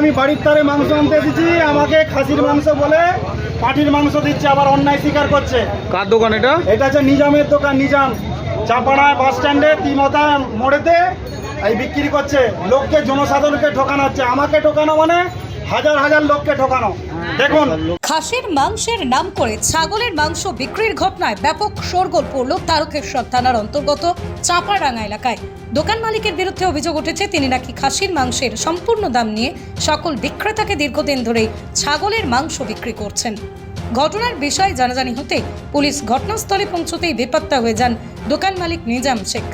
আমি বাড়ির তারে মাংস আনতে এসেছি। আমাকে খাসির মাংস বলে পাটির মাংস দিচ্ছে আবার অন্যায় স্বীকার করছে। কার দোকান এটা? এটা হচ্ছে নিজামের দোকান নিজাম। চাপাড়ায় বাস স্ট্যান্ডে তিমতা মোড়েতে এই বিক্রি করছে, লোককে জনসাধারণকে ঠকানো হচ্ছে। আমাকে ঠকানো মানে হাজার হাজার লোককে ঠকানো। দেখুন। খাসির মাংসের নাম করে ছাগলের মাংস বিক্রির ঘটনায় ব্যাপক শোরগোল পড়ল তারকেশ্বর থানার অন্তর্গত চাঁপাডাঙ্গা এলাকায়। দোকান মালিকের বিরুদ্ধে অভিযোগ উঠেছে, তিনি নাকি খাসির মাংসের সম্পূর্ণ দাম নিয়ে সকল বিক্রেতাকে দীর্ঘদিন ধরেই ছাগলের মাংস বিক্রি করছেন। ঘটনার বিষয় জানাজানি হতে পুলিশ ঘটনাস্থলে পৌঁছতেই বেপাত্তা হয়ে যান দোকান মালিক নিজাম শেখ।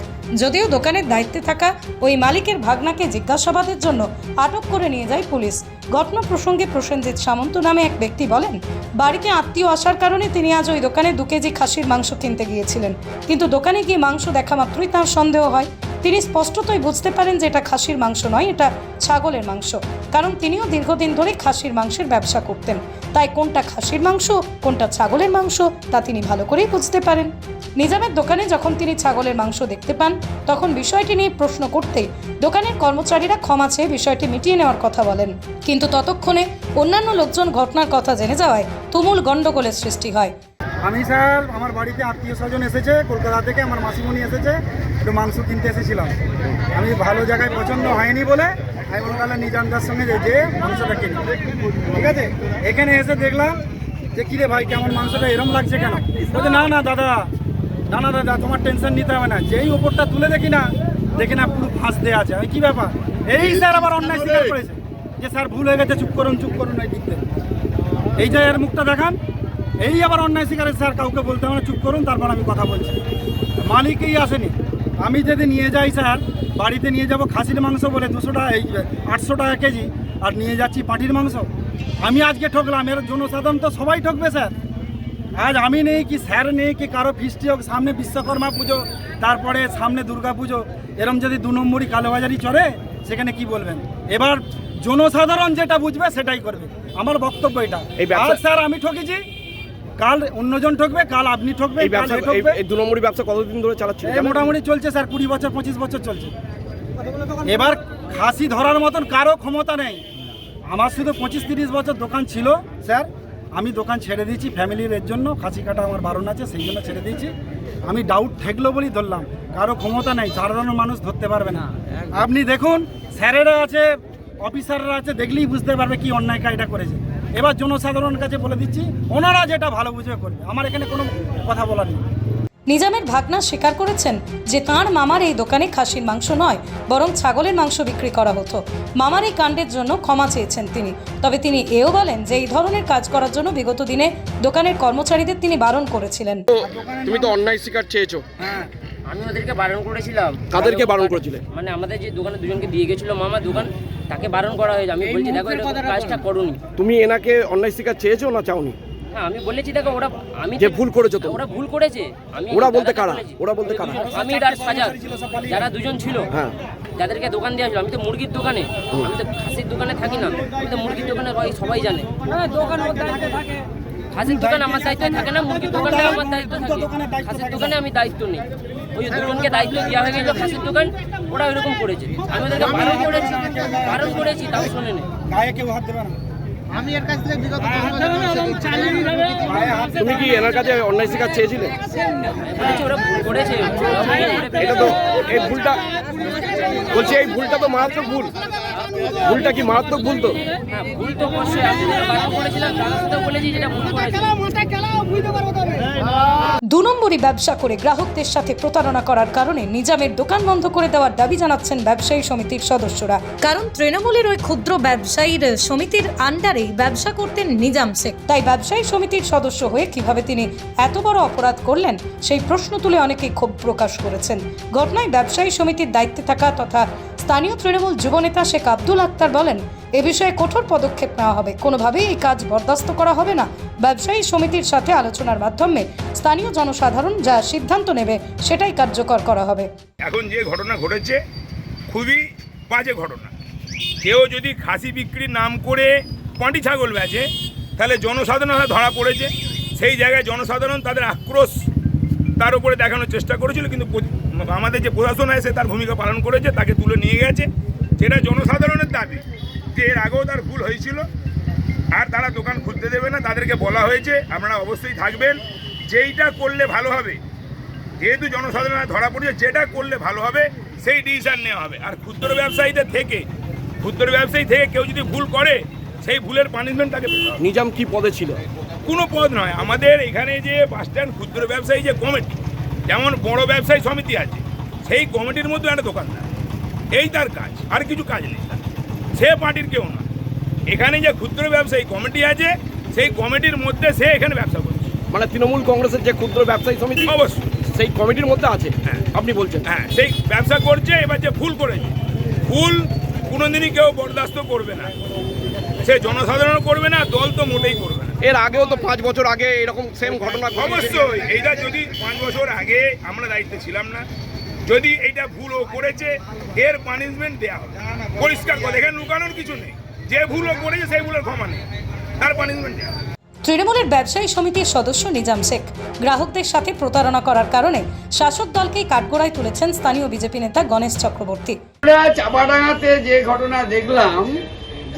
যদিও দোকানের দায়িত্বে থাকা ওই মালিকের ভাগনাকে জিজ্ঞাসাবাদের জন্য আটক করে নিয়ে যায় পুলিশ। ঘটনা প্রসঙ্গে প্রসেনজিৎ সামন্ত নামে এক ব্যক্তি বলেন, বাড়িতে আত্মীয় আসার কারণে তিনি আজ ওই দোকানে দু কেজি খাসির মাংস কিনতে গিয়েছিলেন। কিন্তু দোকানে গিয়ে মাংস দেখা মাত্রই তার সন্দেহ হয়। তিনি স্পষ্টতই বুঝতে পারেন যে এটা খাসির মাংস নয়, এটা ছাগলের মাংস। কারণ তিনিও দীর্ঘদিন ধরে খাসির মাংসের ব্যবসা করতেন। তাই কোনটা খাসির মাংস, কোনটা ছাগলের মাংস, তা তিনি ভালো করেই বুঝতে পারেন। নিজামের দোকানে যখন তিনি ছাগলের মাংস দেখতে পান, তখন বিষয়টি নিয়ে প্রশ্ন করতে দোকানের কর্মচারীরা ক্ষমা চেয়ে বিষয়টি মিটিয়ে নেওয়ার কথা বলেন। কিন্তু ততক্ষণে অন্যান্য লোকজন ঘটনার কথা জেনে যাওয়ায় তুমুল গণ্ডগোলের সৃষ্টি হয়। আমি স্যার, আমার বাড়িতে আত্মীয় স্বজন এসেছে, কলকাতা থেকে আমার মাসিমণি এসেছে, একটু মাংস কিনতে এসেছিলাম। আমি ভালো জায়গায় পছন্দ হয়নি বলে আমি বললাম তাহলে সঙ্গে যে মাংসটা কিনি। ঠিক আছে? এখানে এসে দেখলাম যে, কিরে ভাই, কেমন মাংসটা? এরম লাগছে কেন? বলছে, না না, দাদা, না না, দাদা, তোমার টেনশন নিতে হবে না। যেই ওপরটা তুলে দেখি না দেখি না পুরো ফাঁস দেওয়া আছে কি ব্যাপার? এই স্যার আবার অন্যায় স্বীকার করেছে যে, স্যার, ভুল হয়ে গেছে, চুপ করুন চুপ করুন এই দিক থেকে। এই যে এর মুখটা দেখান। এই আবার অন্যায় শিকারে স্যার কাউকে বলতে হবে চুপ করুন তারপর আমি কথা বলছি। মালিকই আসেনি। আমি যদি নিয়ে যাই স্যার বাড়িতে নিয়ে যাব খাসির মাংস বলে দুশো টাকা এই আটশো টাকা কেজি আর নিয়ে যাচ্ছি পাটির মাংস। আমি আজকে ঠকলাম এর জনসাধারণ তো সবাই ঠকবে স্যার। আজ আমি নেই কি স্যার নেই কি কারও ফিস্টি হোক সামনে বিশ্বকর্মা পুজো তারপরে সামনে দুর্গা পুজো এরম যদি দু নম্বরই কালোবাজারি চলে সেখানে কি বলবেন? এবার জনসাধারণ যেটা বুঝবে সেটাই করবে। আমার বক্তব্য এটা। স্যার আমি ঠকেছি। কাল অন্যজন ঠকবে কাল আপনি ঠকবে এই ব্যবসা ঠকবে। এই- দু নম্বরই ব্যবসা কতদিন ধরে চালাচ্ছিল মোটামুটি চলছে স্যার কুড়ি বছর পঁচিশ বছর চলছে। এবার খাসি ধরার মতন কারও ক্ষমতা নেই। আমার শুধু পঁচিশ তিরিশ বছর দোকান ছিল স্যার। আমি দোকান ছেড়ে দিয়েছি ফ্যামিলির এর জন্য। খাসি কাটা আমার বারণ আছে সেই জন্য ছেড়ে দিয়েছি। আমি ডাউট ঠেকলো বলেই ধরলাম। কারও ক্ষমতা নেই সাধারণ মানুষ ধরতে পারবে না। আপনি দেখুন স্যারেরা আছে অফিসাররা আছে দেখলেই বুঝতে পারবে কি অন্যায় কাজটা করেছে। এবার জনসাধারণের কাছে বলে দিচ্ছি ওনারা যেটা ভালো বুঝবে করবে। আমার এখানে কোনো কথা বলার নেই। নিজামের ভাগনা স্বীকার করেছেন যে তাঁর মামার এই দোকানে খাসির মাংস নয় বরং ছাগলের মাংস বিক্রি করা হতো। মামার এই কাণ্ডের জন্য ক্ষমা চেয়েছেন তিনি। তবে তিনি এও বলেন যে এই ধরনের কাজ করার জন্য বিগত দিনে দোকানের কর্মচারীদের তিনি বারণ করেছিলেন। তুমি তো অন্যায় শিকার চেয়েছো। আমি ওদেরকে বারণ করেছিলাম। কাদেরকে বারণ করেছিলে? মানে আমাদের যে দোকানে দুজনকে দিয়ে গেছিল মামা দোকান তাকে বারণ করা হয়েছে। আমি বলছি দেখো এরকম কাজটা করুনি। তুমি এনাকে অন্যায় শিকার চেয়েছো না চাওনি? হ্যাঁ আমি বলেছি দেখো ওরা আমি যে ভুল করেছ তো ওরা ভুল করেছে। আমি ওরা বলতে কারা? ওরা বলতে কারা? আমি আর সাজাদ যারা দুজন ছিল হ্যাঁ। যাদেরকে দোকান দেওয়া ছিল আমি তো মুরগির দোকানে আমি তো খাসির দোকানে থাকি না। আমি তো মুরগির দোকানে রই সবাই জানে। খাসির দোকান আমার দায়িত্ব থাকে না মুরগির দোকানটা আমার দায়িত্ব থাকে। খাসির দোকানে আমি দায়িত্ব নেই। ওই দুজনকে দায়িত্ব দেওয়া হয়ে গেছিল খাসির দোকান, ওরা ওইরকম করেছে। আমি ওদেরকে বারণ করেছি বারণ করেছি, তাও শোনে নেই গায়ে কেউ হাত দেবে না? আমি এর কাছ থেকে বিগত তুমি কি এনার কাছে অন্যায় শিকার চেয়েছিলে? এটা তো এই ভুলটা বলছি এই ভুলটা তো মারাত্মক ভুল। ভুলটা কি মারাত্মক ভুল তো? ভুল দু নম্বরই ব্যবসা করে গ্রাহকদের সাথে প্রতারণা করার কারণে নিজামের দোকান বন্ধ করে দেওয়ার দাবি জানাচ্ছেন ব্যবসায়ী সমিতির সদস্যরা। কারণ তৃণমূলের ওই ক্ষুদ্র ব্যবসায়ীর সমিতির আন্ডারেই ব্যবসা করতেন নিজাম শেখ। তাই ব্যবসায়ী সমিতির সদস্য হয়ে কীভাবে তিনি এত বড় অপরাধ করলেন, সেই প্রশ্ন তুলে অনেকেই ক্ষোভ প্রকাশ করেছেন। ঘটনায় ব্যবসায়ী সমিতির দায়িত্বে থাকা তথা স্থানীয় তৃণমূল যুবনেতা শেখ আব্দুল আক্তার বলেন, এ বিষয়ে কঠোর পদক্ষেপ নেওয়া হবে। কোনোভাবেই এই কাজ বরদাস্ত করা হবে না। ব্যবসায়ী সমিতির সাথে আলোচনার মাধ্যমে স্থানীয় জনসাধারণ যা সিদ্ধান্ত নেবে সেটাই কার্যকর করা হবে। এখন যে ঘটনা ঘটেছে, খুবই বাজে ঘটনা। কেউ যদি খাসি বিক্রির নাম করে পাঁটি ছাগল বেচে, তাহলে জনসাধারণ ধরা পড়েছে। সেই জায়গায় জনসাধারণ তাদের আক্রোশ তার উপরে দেখানোর চেষ্টা করেছিল, কিন্তু আমাদের যে প্রশাসন আছে তার ভূমিকা পালন করেছে, তাকে তুলে নিয়ে গেছে। যেটা জনসাধারণের দাবি যে এর আগেও তার ভুল হয়েছিল, আর তারা দোকান খুলতে দেবে না, তাদেরকে বলা হয়েছে, আপনারা অবশ্যই থাকবেন। যেইটা করলে ভালো হবে, যেহেতু জনসাধারণ ধরা পড়েছে, যেটা করলে ভালো হবে, সেই ডিসিশন নেওয়া হবে। আর ক্ষুদ্র ব্যবসায়ীদের থেকে, ক্ষুদ্র ব্যবসায়ী থেকে কেউ যদি ভুল করে সেই ভুলের পানিশমেন্ট তাকে নিজাম কি পদে ছিল? কোনো পদ নয়। আমাদের এখানে যে বাস স্ট্যান্ড ক্ষুদ্র ব্যবসায়ী যে কমিটি যেমন বড় ব্যবসায়ী সমিতি আছে সেই কমিটির মধ্যে একটা দোকানদার এই তার কাজ আর কিছু কাজ নেই। সে পার্টির কেউ না এখানে যে ক্ষুদ্র ব্যবসায়ী কমিটি আছে সেই কমিটির মধ্যে সে এখানে ব্যবসা করছে। মানে তৃণমূল কংগ্রেসের যে ক্ষুদ্র ব্যবসায়ী সমিতি অবশ্যই। সেই কমিটির মধ্যে আছে? হ্যাঁ। আপনি বলছেন। হ্যাঁ সেই ব্যবসা করছে এবার যে ভুল করেছে। ভুল কোনোদিনই কেউ বরদাস্ত করবে না। সে জনসাধারণ করবে না দল তো মোটেই করবে না। এর আগেও তো পাঁচ বছর আগে এরকম সেম ঘটনা অবশ্যই এইটা যদি পাঁচ বছর আগে আমরা দায়িত্বে ছিলাম না যদি এইটা ভুল ও করেছে এর পানিশমেন্ট দেওয়া হবে। পরিষ্কার কথা এখানে লুকানোর কিছু নেই। যে ভুল ও করেছে সেই ভুলের ক্ষমা নেই। তার পানিশমেন্ট দেওয়া হবে। তৃণমূলের ব্যবসায়ী সমিতির সদস্য নিজাম শেখ গ্রাহকদের সাথে প্রতারণা করার কারণে শাসক দলকেই কাঠগড়ায় তুলেছেন স্থানীয় বিজেপি নেতা গণেশ চক্রবর্তী। চাপাডাঙ্গাতে যে ঘটনা দেখলাম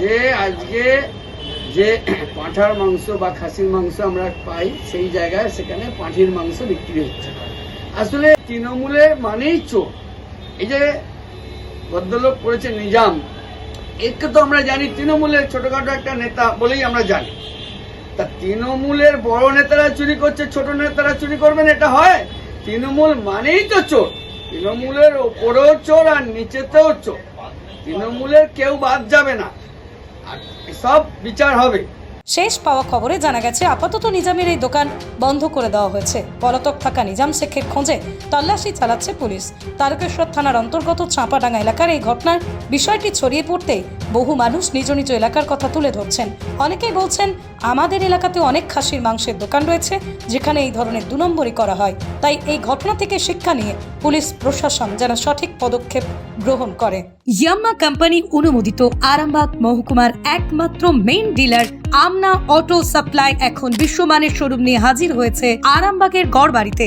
যে আজকে যে পাঁঠার মাংস বা খাসির মাংস আমরা পাই, সেই জায়গায় সেখানে পাঁঠির মাংস বিক্রি হচ্ছে। আসলে তৃণমূলের মানেই চোর। এই যে ভদ্রলোক করেছে নিজাম, একে তো আমরা জানি, তৃণমূলের ছোটখাটো একটা নেতা বলেই আমরা জানি। তা তৃণমূলের বড় নেতারা চুরি করছে, ছোট নেতারা চুরি করবেন, এটা হয়? তৃণমূল মানেই তো চোর। তৃণমূলের ওপরেও চোর আর নিচেতেও চোর। তৃণমূলের কেউ বাদ যাবে না। সব বিচার হবে শেষ পাওয়া খবরে জানা গেছে, আপাতত নিজামের এই দোকান বন্ধ করে দেওয়া হয়েছে। পলাতক থাকা নিজাম শেখের খোঁজে তল্লাশি চালাচ্ছে পুলিশ। তারকেশ্বর থানার অন্তর্গত চাঁপাডাঙ্গা এলাকার এই ঘটনার বিষয়টি ছড়িয়ে পড়তেই বহু মানুষ নিজ নিজ এলাকার কথা তুলে ধরছেন। অনেকেই বলছেন, আমাদের এলাকাতে অনেক খাসির মাংসের দোকান রয়েছে, যেখানে এই ধরনের দু নম্বরই করা হয়। তাই এই ঘটনা থেকে শিক্ষা নিয়ে পুলিশ প্রশাসন যেন সঠিক পদক্ষেপ গ্রহণ করে। ইয়াম্মা কোম্পানি অনুমোদিত আরামবাগ মহকুমার একমাত্র main dealer Amna auto supply এখন বিশ্বমানের শোরুম নিয়ে হাজির হয়েছে আরামবাগের গড়বাড়িতে।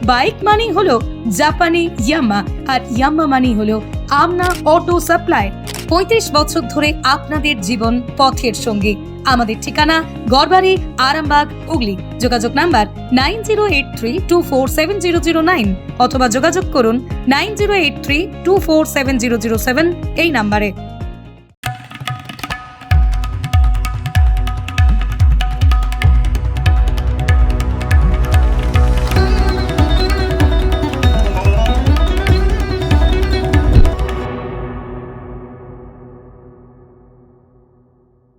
বাইক মানি হলো জাপানি ইয়াম্মা আর ইয়াম্মা মানি হলো আমনা অটো সাপ্লাই পঁয়ত্রিশ বছর ধরে আপনাদের জীবন পথের সঙ্গী। আমাদের ঠিকানা গড়বাড়ি, আরামবাগ, হুগলি। যোগাযোগ number nine zero eight three two four seven zero zero nine অথবা যোগাযোগ করুন nine zero eight three two four seven zero zero seven এই নাম্বারে।